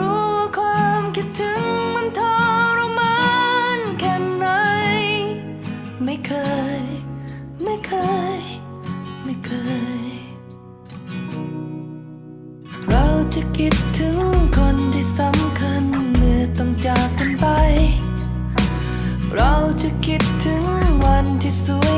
ู้ จะคิดถึงวันที่สวย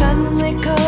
suddenly come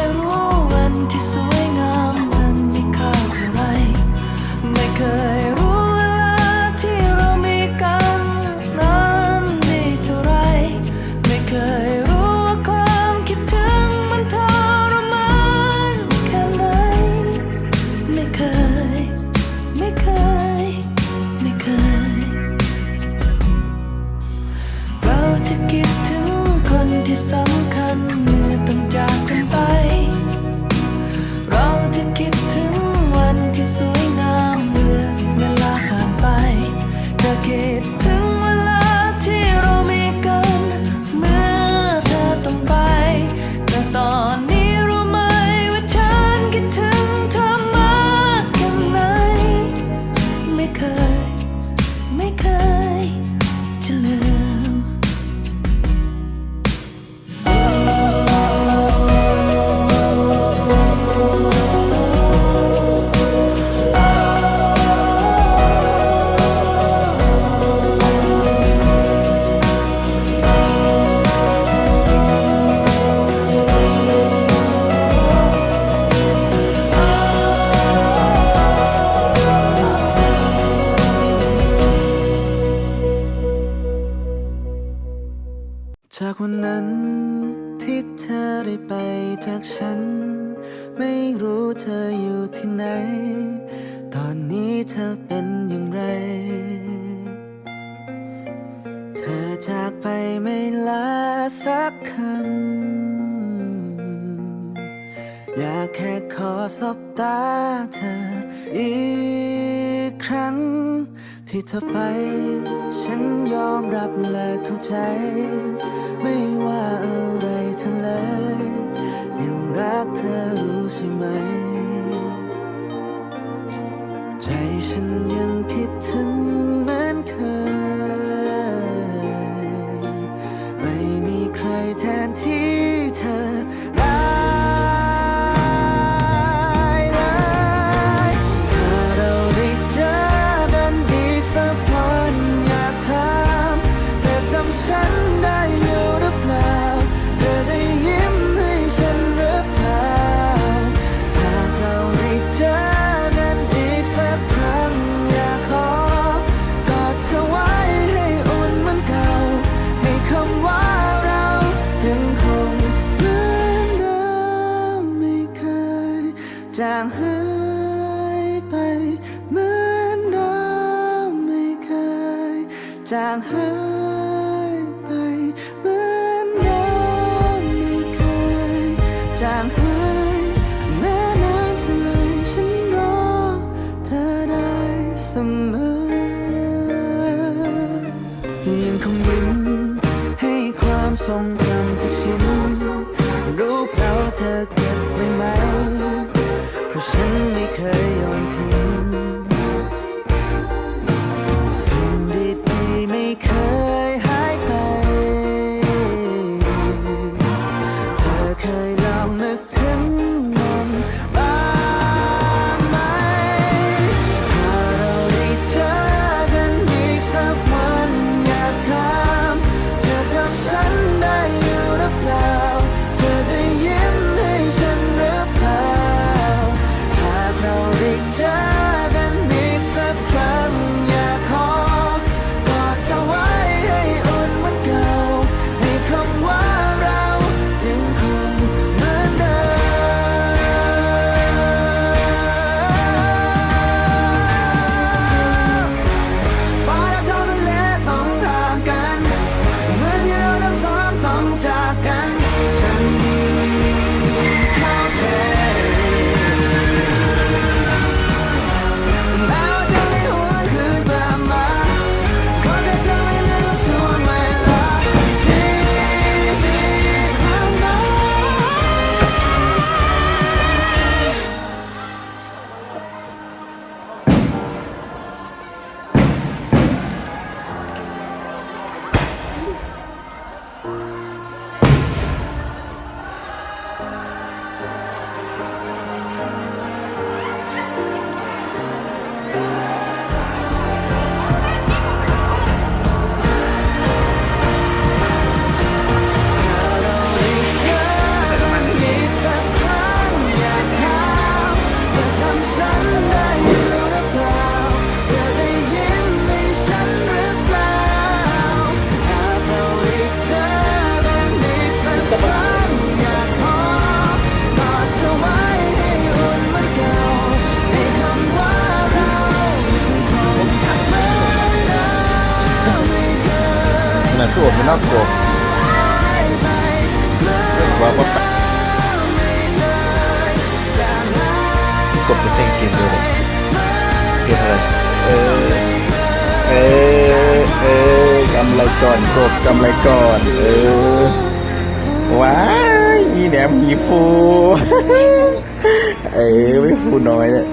เธอได้ไปจากฉัน ไม่รู้เธออยู่ที่ไหน ตอนนี้เธอเป็นอย่างไร เธอจากไปไม่ลาสักคำ อยากแค่ขอสบตาเธออีกครั้งที่เธอไป ฉันยอมรับและเข้าใจ ไม่ว่าางหายไปเหมือนน้ำไม่เคยจางหายแม้นานเท่าไรฉันรอเธอได้เสมอยังคงยิ้มให้ความทรงจำทุกชิ้นรู้เพราเธอเก็บไว้ไหมเพราะฉันไม่เคยโยนทิ้ง น่ะคืออดมันนอกกบว่าว่ากบจะเต้นกินด้วยเกินอะไร เออ เออ เออกำไรก่อนกบกำไรก่อน เออ ว้ายอีแหนมหีฟู เออไม่ฟูน้อยเลย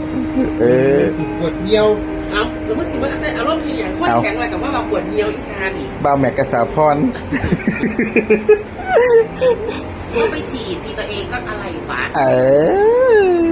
เออปวดเดียว เอาแล้วมึงสิมันใส่อารมณ์อย่างคนเอาแข็งอะไรกับว่ามาปวดเนียวอีกทานี่บ้าวแม็กกะสาพรเขาไปฉี่สีตัวเองก็อะไรวะ เออ